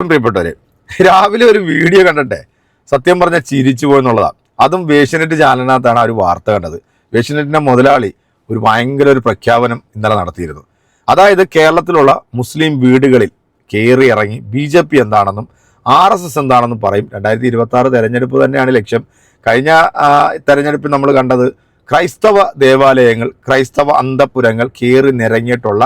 പ്രിയപ്പെട്ടവരെ രാവിലെ ഒരു വീഡിയോ കണ്ടിട്ടെ? സത്യം പറഞ്ഞ ചിരിച്ചു പോയെന്നുള്ളതാണ് അതും വേഷ്യനെറ്റ് ചാനലിനകത്താണ് ആ ഒരു വാർത്ത കണ്ടത്. വേഷ്യനെറ്റിന്റെ മുതലാളി ഒരു ഭയങ്കര ഒരു പ്രഖ്യാപനം ഇന്നലെ നടത്തിയിരുന്നു. അതായത് കേരളത്തിലുള്ള മുസ്ലിം വീടുകളിൽ കയറി ഇറങ്ങി ബി ജെ പി എന്താണെന്നും ആർ എസ് എസ് എന്താണെന്നും പറയും. രണ്ടായിരത്തി ഇരുപത്തി ആറ് തെരഞ്ഞെടുപ്പ് തന്നെയാണ് ലക്ഷ്യം. കഴിഞ്ഞ തെരഞ്ഞെടുപ്പിൽ നമ്മൾ കണ്ടത് ക്രൈസ്തവ ദേവാലയങ്ങൾ ക്രൈസ്തവ അന്തപുരങ്ങൾ കയറി നിരങ്ങിയിട്ടുള്ള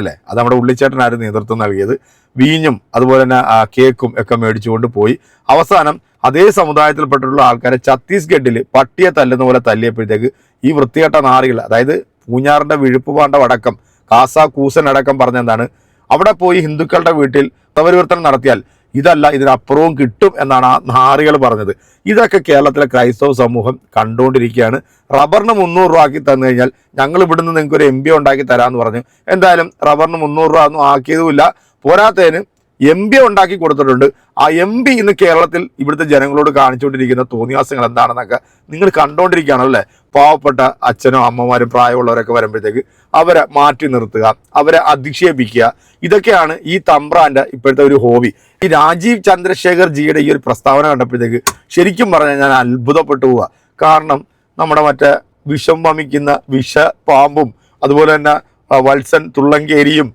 അല്ലേ അത് നമ്മുടെ ഉള്ളിച്ചേട്ടനായിരുന്നു നേതൃത്വം നൽകിയത്. വീഞ്ഞും അതുപോലെ തന്നെ കേക്കും ഒക്കെ മേടിച്ചുകൊണ്ട് പോയി. അവസാനം അതേ സമുദായത്തിൽപ്പെട്ടിട്ടുള്ള ആൾക്കാരെ ഛത്തീസ്ഗഡിൽ പട്ടിയെ തല്ലുന്ന പോലെ തല്ലിയപ്പോഴത്തേക്ക് ഈ വൃത്തികെട്ട നാറികൾ അതായത് പൂഞ്ഞാറിന്റെ വിഴുപ്പുപാണ്ട അടക്കം കാസ കൂസൻ അടക്കം പറഞ്ഞെന്താണ് അവിടെ പോയി ഹിന്ദുക്കളുടെ വീട്ടിൽ തവരിവർത്തനം നടത്തിയാൽ ഇതല്ല ഇതിനപ്പുറവും കിട്ടും എന്നാണ് ആ നാറികൾ പറഞ്ഞത്. ഇതൊക്കെ കേരളത്തിലെ ക്രൈസ്തവ സമൂഹം കണ്ടുകൊണ്ടിരിക്കുകയാണ്. റബ്ബറിന് മുന്നൂറ് രൂപ ആക്കി തന്നു കഴിഞ്ഞാൽ ഞങ്ങൾ ഇവിടുന്ന് നിങ്ങൾക്ക് ഒരു എം പി ഉണ്ടാക്കി തരാമെന്ന് പറഞ്ഞു. എന്തായാലും റബ്ബറിന് മുന്നൂറ് രൂപ ഒന്നും ആക്കിയതുമില്ല. പോരാത്തതിന് എം പി ഉണ്ടാക്കി കൊടുത്തിട്ടുണ്ട്. ആ എം പി ഇന്ന് കേരളത്തിൽ ഇവിടുത്തെ ജനങ്ങളോട് കാണിച്ചുകൊണ്ടിരിക്കുന്ന തോന്നിയാസങ്ങൾ എന്താണെന്നൊക്കെ നിങ്ങൾ കണ്ടുകൊണ്ടിരിക്കുകയാണല്ലേ പാവപ്പെട്ട അച്ഛനോ അമ്മമാരും പ്രായമുള്ളവരൊക്കെ വരുമ്പോഴത്തേക്ക് അവരെ മാറ്റി നിർത്തുക അവരെ അധിക്ഷേപിക്കുക. ഇതൊക്കെയാണ് ഈ തമ്പ്രാന്റെ ഇപ്പോഴത്തെ ഒരു ഹോബി. ഈ രാജീവ് ചന്ദ്രശേഖർ ജിയുടെ ഈ ഒരു പ്രസ്താവന കണ്ടപ്പോഴത്തേക്ക് ശരിക്കും പറഞ്ഞാൽ ഞാൻ അത്ഭുതപ്പെട്ടു പോവുക കാരണം നമ്മുടെ മറ്റേ വിഷം വമിക്കുന്ന വിഷ പാമ്പും അതുപോലെ തന്നെ വത്സൻ തുള്ളങ്കേരിയും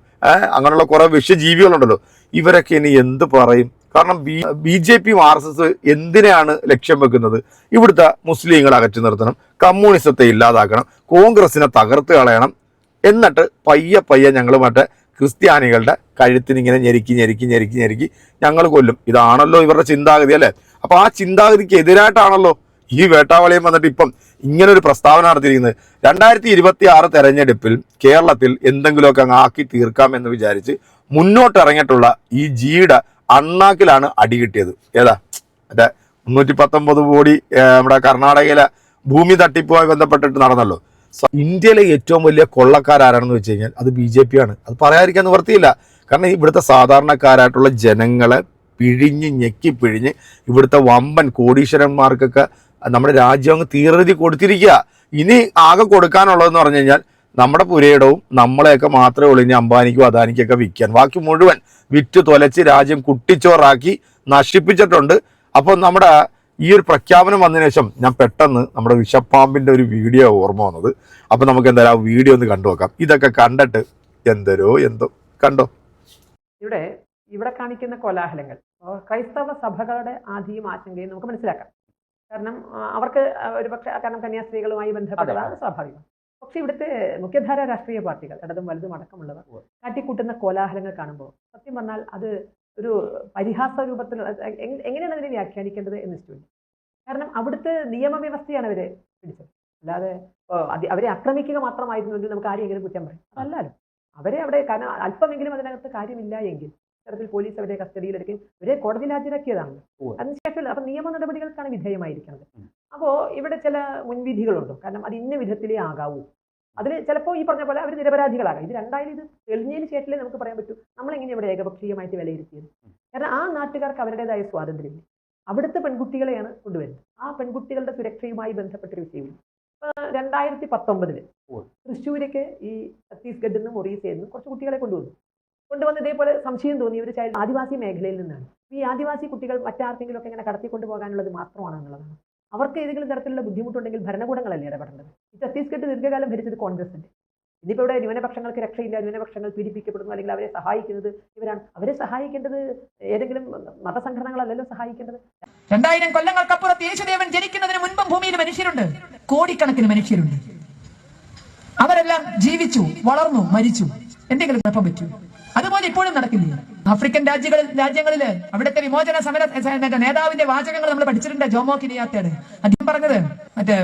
അങ്ങനെയുള്ള കുറെ വിഷജീവികളുണ്ടല്ലോ ഇവരൊക്കെ ഇനി എന്ത് പറയും? കാരണം ബി ബി ജെ പിയും ആർ എസ് എസ് എന്തിനാണ് ലക്ഷ്യം വെക്കുന്നത്? ഇവിടുത്തെ മുസ്ലിങ്ങളെ അകറ്റി നിർത്തണം കമ്മ്യൂണിസത്തെ ഇല്ലാതാക്കണം കോൺഗ്രസിനെ തകർത്ത് കളയണം എന്നിട്ട് പയ്യെ പയ്യെ ഞങ്ങൾ മറ്റേ ക്രിസ്ത്യാനികളുടെ കഴുത്തിന് ഇങ്ങനെ ഞെരുക്കി ഞെരുക്കി ഞെരുക്കി ഞെരുക്കി ഞങ്ങൾ കൊല്ലും. ഇതാണല്ലോ ഇവരുടെ ചിന്താഗതി അല്ലേ? അപ്പോൾ ആ ചിന്താഗതിക്ക് എതിരായിട്ടാണല്ലോ ഈ വേട്ടാവളിയും വന്നിട്ട് ഇപ്പം ഇങ്ങനെ ഒരു പ്രസ്താവന നടത്തിയിരിക്കുന്നത്. രണ്ടായിരത്തി ഇരുപത്തി ആറ് തെരഞ്ഞെടുപ്പിൽ കേരളത്തിൽ എന്തെങ്കിലുമൊക്കെ അങ്ങ് ആക്കി തീർക്കാം എന്ന് വിചാരിച്ച് മുന്നോട്ടിറങ്ങിയിട്ടുള്ള ഈ ജിയുടെ അണ്ണാക്കിലാണ് അടി കിട്ടിയത്. ഏതാ? മറ്റേ മുന്നൂറ്റി പത്തൊമ്പത് കോടി നമ്മുടെ കർണാടകയിലെ ഭൂമി തട്ടിപ്പുമായി ബന്ധപ്പെട്ടിട്ട് നടന്നല്ലോ. ഇന്ത്യയിലെ ഏറ്റവും വലിയ കൊള്ളക്കാരാണെന്ന് വെച്ച് കഴിഞ്ഞാൽ അത് ബി ജെ പി ആണ് അത് പറയാതിരിക്കാൻ നിവർത്തിയില്ല കാരണം ഇവിടുത്തെ സാധാരണക്കാരായിട്ടുള്ള ജനങ്ങളെ പിഴിഞ്ഞ് ഞെക്കി പിഴിഞ്ഞ് ഇവിടുത്തെ വമ്പൻ കോടീശ്വരന്മാർക്കൊക്കെ നമ്മുടെ രാജ്യം അങ്ങ് തീർതി കൊടുത്തിരിക്കുക. ഇനി ആകെ കൊടുക്കാനുള്ളതെന്ന് പറഞ്ഞു കഴിഞ്ഞാൽ നമ്മുടെ പുരയിടവും നമ്മളെയൊക്കെ മാത്രമേ ഉള്ളൂ. ഇനി അംബാനിക്കും അദാനിക്കൊക്കെ വിൽക്കാൻ. ബാക്കി മുഴുവൻ വിറ്റ് തൊലച്ച് രാജ്യം കുട്ടിച്ചോറാക്കി നശിപ്പിച്ചിട്ടുണ്ട്. അപ്പോൾ നമ്മുടെ ഈ ഒരു പ്രഖ്യാപനം വന്നതിന് ശേഷം ഞാൻ പെട്ടെന്ന് നമ്മുടെ വിഷപ്പാമ്പിന്റെ ഒരു വീഡിയോ ഓർമ്മ വന്നത്. അപ്പോൾ നമുക്ക് എന്തായാലും ആ വീഡിയോ ഒന്ന് കണ്ടു നോക്കാം. ഇതൊക്കെ കണ്ടിട്ട് എന്തരോ എന്തോ കണ്ടോ? ഇവിടെ ഇവിടെ കാണിക്കുന്ന കോലാഹലങ്ങൾ. ക്രൈസ്തവ സഭകളുടെ ആധിയും ആശങ്കയും നമുക്ക് മനസ്സിലാക്കാം. കാരണം അവർക്ക് ഒരു പക്ഷേ കാരണം കന്യാസ്ത്രീകളുമായി ബന്ധപ്പെട്ടതാണ് സ്വാഭാവികം. പക്ഷെ ഇവിടുത്തെ മുഖ്യധാര രാഷ്ട്രീയ പാർട്ടികൾ ഇടതും വലുതും അടക്കമുള്ളവർ കാട്ടിക്കൂട്ടുന്ന കോലാഹലങ്ങൾ കാണുമ്പോൾ സത്യം പറഞ്ഞാൽ അത് ഒരു പരിഹാസ രൂപത്തിൽ എങ്ങനെയാണ് അതിനെ വ്യാഖ്യാനിക്കേണ്ടത് എന്ന് വെച്ചിട്ടുണ്ട് കാരണം അവിടുത്തെ നിയമവ്യവസ്ഥയാണ് അവരെ പിടിച്ചത്. അല്ലാതെ അവരെ ആക്രമിക്കുക മാത്രമായിരുന്നുവെങ്കിൽ നമുക്ക് ആരെങ്കിലും കുറ്റം പറയും. അതല്ലല്ലോ അവരെ അവിടെ കാരണം അല്പമെങ്കിലും അതിനകത്ത് കാര്യമില്ല എങ്കിൽ ഇത്തരത്തിൽ പോലീസ് അവരെ കസ്റ്റഡിയിലെടുക്കുകയും ഇവരെ കോടതിയിൽ ഹാജരാക്കിയതാണ്. അതിനുശേഷം അപ്പൊ നിയമ നടപടികൾക്കാണ് വിധേയമായിരിക്കുന്നത്. അപ്പോൾ അപ്പോ ഇവിടെ ചില മുൻവിധികളുണ്ട്. കാരണം അത് ഇന്ന വിധത്തിലേ ആകാവൂ. അതിൽ ചിലപ്പോൾ ഈ പറഞ്ഞ പോലെ അവർ നിരപരാധികളാകാം. ഇത് രണ്ടായാലും ഇത് തെളിഞ്ഞതിന് ശേഷമേ നമുക്ക് പറയാൻ പറ്റൂ. നമ്മളെങ്ങനെ ഇവിടെ ഏകപക്ഷീയമായിട്ട് വിലയിരുത്തിയത്? കാരണം ആ നാട്ടുകാർക്ക് അവരുടേതായ സ്വാതന്ത്ര്യമില്ല. അവിടുത്തെ പെൺകുട്ടികളെയാണ് കൊണ്ടുവരുന്നത്. ആ പെൺകുട്ടികളുടെ സുരക്ഷയുമായി ബന്ധപ്പെട്ടൊരു വിഷയമില്ല. ഇപ്പൊ രണ്ടായിരത്തി പത്തൊമ്പതിൽ തൃശ്ശൂരേക്ക് ഈ ഛത്തീസ്ഗഡിൽ നിന്നും ഒറീസയിൽ നിന്നും കുറച്ച് കുട്ടികളെ കൊണ്ടുവന്നു. കൊണ്ടുവന്ന് ഇതേപോലെ സംശയം തോന്നി ഒരു ചൈൽഡ് ആദിവാസി മേഖലയിൽ നിന്നാണ്. ഈ ആദിവാസി കുട്ടികൾ മറ്റാർക്കെങ്കിലും ഒക്കെ ഇങ്ങനെ കടത്തിക്കൊണ്ട് പോകാനുള്ളത് മാത്രമാണ് എന്നുള്ളതാണ്. അവർക്ക് ഏതെങ്കിലും തരത്തിലുള്ള ബുദ്ധിമുട്ടുണ്ടെങ്കിൽ ഭരണകൂടങ്ങളല്ലേ ഇടപെടേണ്ടത്? ഈ ഛത്തീസ്ഗഡ് ദീർഘകാലം ഭരിച്ചത് കോൺഗ്രസിന്റെ ഇനിയിപ്പോൾ ഇവിടെ ന്യൂനപക്ഷങ്ങൾക്ക് രക്ഷയില്ല ന്യൂനപക്ഷങ്ങൾ പീഡിപ്പിക്കപ്പെടുന്നു അല്ലെങ്കിൽ അവരെ സഹായിക്കുന്നത് ഇവരാണ്. അവരെ സഹായിക്കേണ്ടത് ഏതെങ്കിലും മതസംഘടനകളല്ലല്ലോ സഹായിക്കേണ്ടത്? രണ്ടായിരം കൊല്ലങ്ങൾക്കപ്പുറത്ത് യേശുദേവൻ ജനിക്കുന്നതിന് മുൻപും ഭൂമിയിൽ മനുഷ്യരുണ്ട്. കോടിക്കണക്കിന് മനുഷ്യരുണ്ട്. അവരെല്ലാം ജീവിച്ചു വളർന്നു മരിച്ചു. എന്തെങ്കിലും കുഴപ്പം പറ്റൂ? അതുപോലെ ഇപ്പോഴും നടക്കില്ലേ? ആഫ്രിക്കൻ രാജ്യങ്ങളിൽ രാജ്യങ്ങളിൽ അവിടുത്തെ വിമോചന സമര നേതാവിന്റെ വാചകങ്ങൾ നമ്മൾ പഠിച്ചിട്ടുണ്ട് ജോമോ കിനിയാത്തയുടെ. അദ്ദേഹം പറഞ്ഞത് മറ്റേ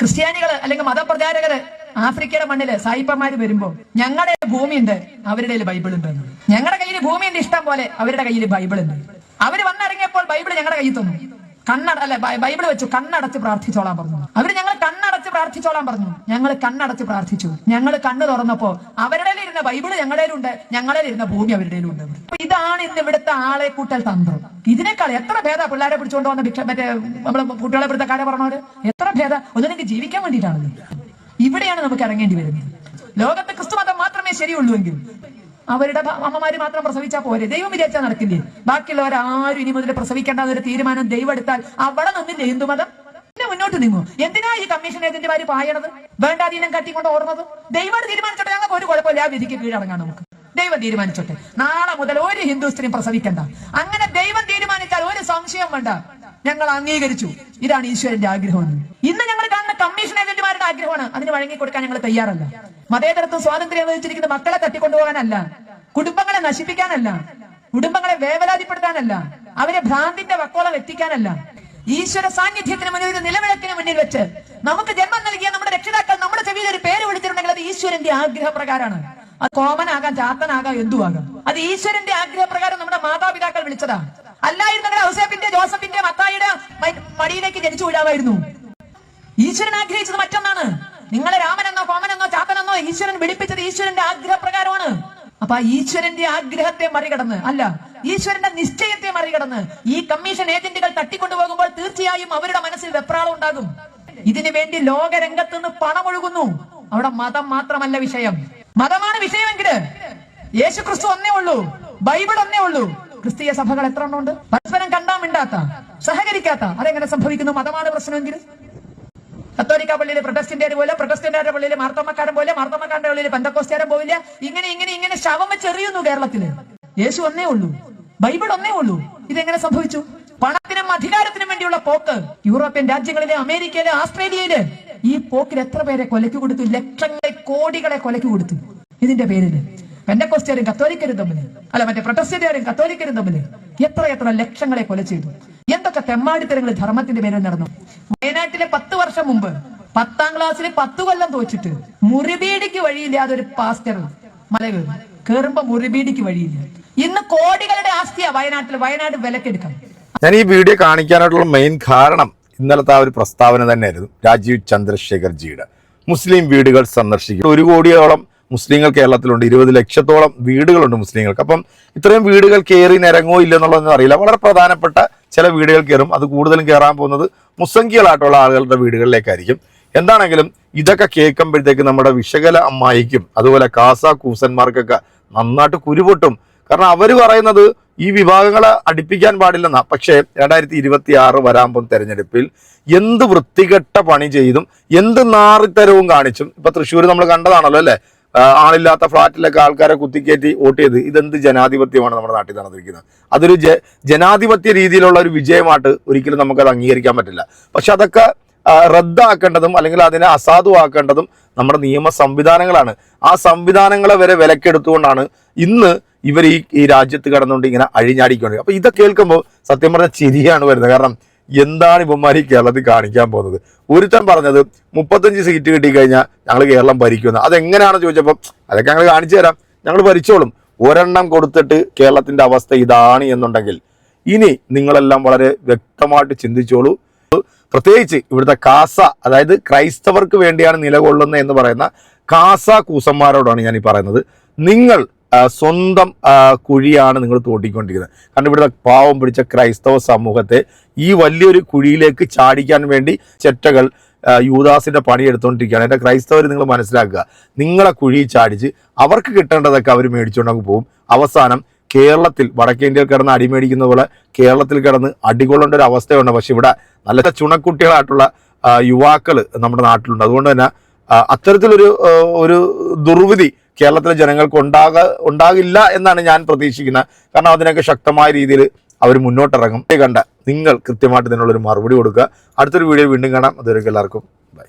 ക്രിസ്ത്യാനികൾ അല്ലെങ്കിൽ മതപ്രചാരകര് ആഫ്രിക്കയുടെ മണ്ണിൽ സായിപ്പന്മാര് വരുമ്പോ ഞങ്ങളുടെ ഭൂമിയുണ്ട് അവരുടെ കയ്യിൽ ബൈബിൾ ഉണ്ട് ഞങ്ങളുടെ കയ്യിൽ ഭൂമിയുണ്ട് ഇഷ്ടം പോലെ അവരുടെ കയ്യിൽ ബൈബിൾ ഉണ്ട് അവർ വന്നിറങ്ങിയപ്പോൾ ബൈബിൾ ഞങ്ങളുടെ കയ്യിൽ തന്നു. കണ്ണട അല്ലെ ബൈബിൾ വെച്ചു കണ്ണടച്ച് പ്രാർത്ഥിച്ചോളാൻ പറഞ്ഞു. അവർ ഞങ്ങൾ കണ്ണടച്ച് പ്രാർത്ഥിച്ചോളാൻ പറഞ്ഞു. ഞങ്ങൾ കണ്ണടച്ച് പ്രാർത്ഥിച്ചു. ഞങ്ങൾ കണ്ണ് തുറന്നപ്പോ അവരുടെ ഇരുന്ന ബൈബിൾ ഞങ്ങളുടെ ഉണ്ട് ഞങ്ങളുടെ ഇരുന്ന ഭൂമി അവരുടെ ഉണ്ട് ഇതാണ് ഇന്ന് ഇവിടുത്തെ ആളെ കൂട്ടൽ തന്ത്രം. ഇതിനേക്കാൾ എത്ര ഭേദ പിള്ളേരെ പിടിച്ചുകൊണ്ട് വന്ന ഭിക്ഷ മറ്റേ നമ്മൾ കുട്ടികളെ പിടുത്തക്കാരെ പറഞ്ഞവര് എത്ര ഭേദ? ഒന്നിനെങ്കിൽ ജീവിക്കാൻ വേണ്ടിയിട്ടാണ് ഇവിടെയാണ് നമുക്ക് ഇറങ്ങേണ്ടി വരുന്നത്. ലോകത്ത് ക്രിസ്തു മതം മാത്രമേ ശരിയുള്ളൂ എങ്കിൽ അവരുടെ അമ്മമാര് മാത്രം പ്രസവിച്ചാൽ പോരെ. ദൈവം വിചാരിച്ചാൽ നടക്കില്ലേ? ബാക്കിയുള്ളവരാരും ഇനി മുതൽ പ്രസവിക്കേണ്ട ഒരു തീരുമാനം ദൈവം എടുത്താൽ അവിടെ നിന്നില്ലേ? ഹിന്ദുമതം? മുന്നോട്ട് നീങ്ങും. എന്തിനാ ഈ കമ്മീഷൻ ഏജന്റുമാര് പായണത്? വേണ്ടാധീനം കട്ടിക്കൊണ്ട് ഓടുന്നത്. ദൈവം തീരുമാനിച്ചോട്ടെ. ഞങ്ങൾക്ക് ഒരു കുഴപ്പമില്ല. ആ വിധിക്ക് കീഴടങ്ങാം നമുക്ക്. ദൈവം തീരുമാനിച്ചോട്ടെ. നാളെ മുതൽ ഒരു ഹിന്ദു സ്ത്രീ പ്രസവിക്കണ്ട. അങ്ങനെ ദൈവം തീരുമാനിച്ചാൽ ഒരു സംശയം വേണ്ട. ഞങ്ങൾ അംഗീകരിച്ചു. ഇതാണ് ഈശ്വരന്റെ ആഗ്രഹം ഇന്ന് ഞങ്ങൾ കാണുന്ന കമ്മീഷൻ ഏജന്റുമാരുടെ ആഗ്രഹമാണ്. അതിന് വഴങ്ങി കൊടുക്കാൻ ഞങ്ങൾ തയ്യാറല്ല. മതേതരത്വം സ്വാതന്ത്ര്യം അനുവദിച്ചിരിക്കുന്ന മക്കളെ തട്ടിക്കൊണ്ടുപോകാനല്ല. കുടുംബങ്ങളെ നശിപ്പിക്കാനല്ല. കുടുംബങ്ങളെ വേവലാതിപ്പെടുത്താനല്ല. അവരെ ഭ്രാന്തിന്റെ വക്കോളം എത്തിക്കാനല്ല. ഈശ്വര സാന്നിധ്യത്തിന് മുന്നിൽ ഒരു നിലവിളക്കിന് മുന്നിൽ വെച്ച് നമുക്ക് ജന്മം നൽകിയ നമ്മുടെ രക്ഷിതാക്കൾ നമ്മുടെ ചെവിയിൽ ഒരു പേര് വിളിച്ചിട്ടുണ്ടെങ്കിൽ അത് ഈശ്വരന്റെ ആഗ്രഹപ്രകാരമാണ്. അത് കോമനാകാം ചാത്തനാകാം എന്തുവാകാം. അത് ഈശ്വരന്റെ ആഗ്രഹപ്രകാരം നമ്മുടെ മാതാപിതാക്കൾ വിളിച്ചതാ അല്ലായിരുന്നെങ്കിൽ ഔസേപ്പിന്റെ ജോസഫിന്റെ മത്തായിയുടെ മടിയിലേക്ക് ജനിച്ചു വിടാമായിരുന്നു. ഈശ്വരൻ ആഗ്രഹിച്ചത് മറ്റൊന്നാണ്. നിങ്ങളെ രാമനെന്നോ കോമനെന്നോ ചാത്തനെന്നോ ഈശ്വരൻ വിളിപ്പിച്ചത് ഈശ്വരന്റെ ആഗ്രഹപ്രകാരമാണ്. അപ്പൊ ആ ഈശ്വരന്റെ ആഗ്രഹത്തെ മറികടന്ന് അല്ല ഈശ്വരന്റെ നിശ്ചയത്തെ മറികടന്ന് ഈ കമ്മീഷൻ ഏജന്റുകൾ തട്ടിക്കൊണ്ടുപോകുമ്പോൾ തീർച്ചയായും അവരുടെ മനസ്സിൽ വെപ്രാളം ഉണ്ടാകും. ഇതിനു വേണ്ടി ലോകരംഗത്ത് നിന്ന് പണം ഒഴുകുന്നു അവിടെ മതം മാത്രമല്ല വിഷയം. മതമാണ് വിഷയമെങ്കിൽ യേശു ക്രിസ്തു ഒന്നേ ഉള്ളൂ. ബൈബിൾ ഒന്നേ ഉള്ളൂ. ക്രിസ്തീയ സഭകൾ എത്ര എണ്ണമുണ്ട് പരസ്പരം കണ്ടാ മിണ്ടാത്ത സഹകരിക്കാത്ത അതെങ്ങനെ സംഭവിക്കുന്നു? മതമാണ് പ്രശ്നമെങ്കിൽ. കത്തോലിക്ക പള്ളിയിൽ പ്രൊട്ടസ്റ്റിന്റെ പോലെ പ്രൊട്ടസ്റ്റന്റുകാരുടെ പള്ളിയിൽ മാർത്തമ്മക്കാരൻ പോലെ മാർത്തമ്മക്കാരന്റെ പള്ളിയിൽ പന്തക്കോസ്റ്റാരൻ പോവില്ല. ഇങ്ങനെ ഇങ്ങനെ ഇങ്ങനെ ശവം വെച്ചെറിയുന്നു കേരളത്തിൽ. യേശു ഒന്നേ ഉള്ളൂ. ബൈബിൾ ഒന്നേ ഉള്ളൂ. ഇതെങ്ങനെ സംഭവിച്ചു? പണത്തിനും അധികാരത്തിനും വേണ്ടിയുള്ള പോക്ക്. യൂറോപ്യൻ രാജ്യങ്ങളിലെ അമേരിക്കയിലെ ആസ്ട്രേലിയയിൽ ഈ പോക്കിൽ എത്ര പേരെ കൊലയ്ക്ക് കൊടുത്തു? ലക്ഷങ്ങളെ കോടികളെ കൊലയ്ക്ക് കൊടുത്തു. ഇതിന്റെ പേരിൽ പെന്തക്കോസ്റ്റുകാരും കത്തോലിക്കരും തമ്മിൽ. അല്ല മറ്റേ പ്രൊട്ടസ്റ്റന്റുകാരും കത്തോലിക്കരും തമ്മിൽ എത്ര എത്ര ലക്ഷങ്ങളെ കൊല ചെയ്തു? എന്തൊക്കെ തെമ്മാടിത്തരങ്ങൾ ധർമ്മത്തിന്റെ പേരിൽ നടന്നു? വയനാട്ടിലെ പത്ത് വർഷം മുമ്പ് പത്താം ക്ലാസ്സിൽ പത്തു കൊല്ലം തോച്ചിട്ട് മുറിബീടിക്ക് വഴിയില്ലാതെ ഒരു പാസ്റ്റർ മല കയറി മുറിബീടിക്ക് വഴിയില്ല. ഇന്ന് കോടികളുടെ ആസ്തിയാ വയനാട്ടിൽ വയനാട് വിലക്കെടുക്കണം ഞാൻ ഈ വീഡിയോ കാണിക്കാനായിട്ടുള്ള മെയിൻ കാരണം ഇന്നലത്തെ ആ ഒരു പ്രസ്താവന തന്നെയായിരുന്നു രാജീവ് ചന്ദ്രശേഖർ ജിയുടെ മുസ്ലിം വീടുകൾ സന്ദർശിക്കും. ഒരു കോടിയോളം മുസ്ലിങ്ങൾ കേരളത്തിലുണ്ട് ഇരുപത് ലക്ഷത്തോളം വീടുകളുണ്ട് മുസ്ലിങ്ങൾക്ക്. അപ്പം ഇത്രയും വീടുകൾ കയറി നിരങ്ങോ ഇല്ലെന്നുള്ളതൊന്നും അറിയില്ല. വളരെ പ്രധാനപ്പെട്ട ചില വീടുകൾ കയറും. അത് കൂടുതലും കയറാൻ പോകുന്നത് മുസംഖികളായിട്ടുള്ള ആളുകളുടെ വീടുകളിലേക്കായിരിക്കും. എന്താണെങ്കിലും ഇതൊക്കെ കേൾക്കുമ്പോഴത്തേക്ക് നമ്മുടെ വിശകല അമ്മായിക്കും. അതുപോലെ കാസ കൂസന്മാർക്കൊക്കെ നന്നായിട്ട് കുരുപൊട്ടും. കാരണം അവർ പറയുന്നത് ഈ വിഭാഗങ്ങളെ അടുപ്പിക്കാൻ പാടില്ലെന്നാ. പക്ഷേ രണ്ടായിരത്തി ഇരുപത്തി ആറ് വരാമ്പം തെരഞ്ഞെടുപ്പിൽ എന്ത് വൃത്തികെട്ട പണി ചെയ്തും എന്ത് നാറിത്തരവും കാണിച്ചും ഇപ്പൊ തൃശ്ശൂർ നമ്മൾ കണ്ടതാണല്ലോ അല്ലേ? ആളില്ലാത്ത ഫ്ളാറ്റിലൊക്കെ ആൾക്കാരെ കുത്തിക്കയറ്റി വോട്ട് ചെയ്ത് ഇതെന്ത് ജനാധിപത്യമാണ് നമ്മുടെ നാട്ടിൽ നടന്നിരിക്കുന്നത്? അതൊരു ജനാധിപത്യ രീതിയിലുള്ള ഒരു വിജയമായിട്ട് ഒരിക്കലും നമുക്കത് അംഗീകരിക്കാൻ പറ്റില്ല. പക്ഷെ അതൊക്കെ റദ്ദാക്കേണ്ടതും അല്ലെങ്കിൽ അതിനെ അസാധുവാക്കേണ്ടതും നമ്മുടെ നിയമ സംവിധാനങ്ങളാണ്. ആ സംവിധാനങ്ങളെ വരെ വിലക്കെടുത്തുകൊണ്ടാണ് ഇന്ന് ഇവർ ഈ ഈ രാജ്യത്ത് കടന്നുകൊണ്ട് ഇങ്ങനെ അഴിഞ്ഞാടിക്കൊണ്ട് അപ്പോൾ ഇതൊക്കെ കേൾക്കുമ്പോൾ സത്യം പറഞ്ഞ ചിരിയാണ് വരുന്നത്. കാരണം എന്താണ് ഇവന്മാർ ഈ കേരളത്തിൽ കാണിക്കാൻ പോകുന്നത്? ഒരുത്തൻ പറഞ്ഞത് മുപ്പത്തഞ്ച് സീറ്റ് കിട്ടിക്കഴിഞ്ഞാൽ ഞങ്ങൾ കേരളം ഭരിക്കുന്നത് അതെങ്ങനെയാണെന്ന് ചോദിച്ചപ്പോൾ അതൊക്കെ ഞങ്ങൾ കാണിച്ചു തരാം. ഞങ്ങൾ ഭരിച്ചോളും. ഒരെണ്ണം കൊടുത്തിട്ട് കേരളത്തിന്റെ അവസ്ഥ ഇതാണ് എന്നുണ്ടെങ്കിൽ ഇനി നിങ്ങളെല്ലാം വളരെ വ്യക്തമായിട്ട് ചിന്തിച്ചോളൂ. പ്രത്യേകിച്ച് ഇവിടുത്തെ കാസ അതായത് ക്രൈസ്തവർക്ക് വേണ്ടിയാണ് നിലകൊള്ളുന്നത് എന്ന് പറയുന്ന കാസ കൂസന്മാരോടാണ് ഞാൻ ഈ പറയുന്നത്. നിങ്ങൾ സ്വന്തം കുഴിയാണ് നിങ്ങൾ തോട്ടിക്കൊണ്ടിരിക്കുന്നത് കാരണം ഇവിടുത്തെ പാവം പിടിച്ച ക്രൈസ്തവ സമൂഹത്തെ ഈ വലിയൊരു കുഴിയിലേക്ക് ചാടിക്കാൻ വേണ്ടി ചെറ്റകൾ പണി എടുത്തുകൊണ്ടിരിക്കുകയാണ് എന്റെ ക്രൈസ്തവർ നിങ്ങൾ മനസ്സിലാക്കുക. നിങ്ങളെ കുഴി ചാടിച്ച് അവർക്ക് കിട്ടേണ്ടതൊക്കെ അവർ മേടിച്ചുകൊണ്ടങ്ങ് പോകും. അവസാനം കേരളത്തിൽ വടക്കേ ഇന്ത്യയിൽ കിടന്ന് അടിമേടിക്കുന്ന പോലെ കേരളത്തിൽ കിടന്ന് അടികൊള്ളേണ്ട ഒരു അവസ്ഥയുണ്ട്. പക്ഷെ ഇവിടെ നല്ല ചുണക്കുട്ടികളായിട്ടുള്ള യുവാക്കൾ നമ്മുടെ നാട്ടിലുണ്ട്. അതുകൊണ്ട് തന്നെ അത്തരത്തിലൊരു ഒരു ദുർവിധി കേരളത്തിലെ ജനങ്ങൾക്ക് ഉണ്ടാക ഉണ്ടാകില്ല എന്നാണ് ഞാൻ പ്രതീക്ഷിക്കുന്നത്. കാരണം അതിനൊക്കെ ശക്തമായ രീതിയിൽ അവർ മുന്നോട്ടിറങ്ങും. കണ്ട നിങ്ങൾ കൃത്യമായിട്ട് ഇതിനുള്ളൊരു മറുപടി കൊടുക്കുക. അടുത്തൊരു വീഡിയോ വീണ്ടും കാണാം. അതുവരെ എല്ലാവർക്കും. ബൈ.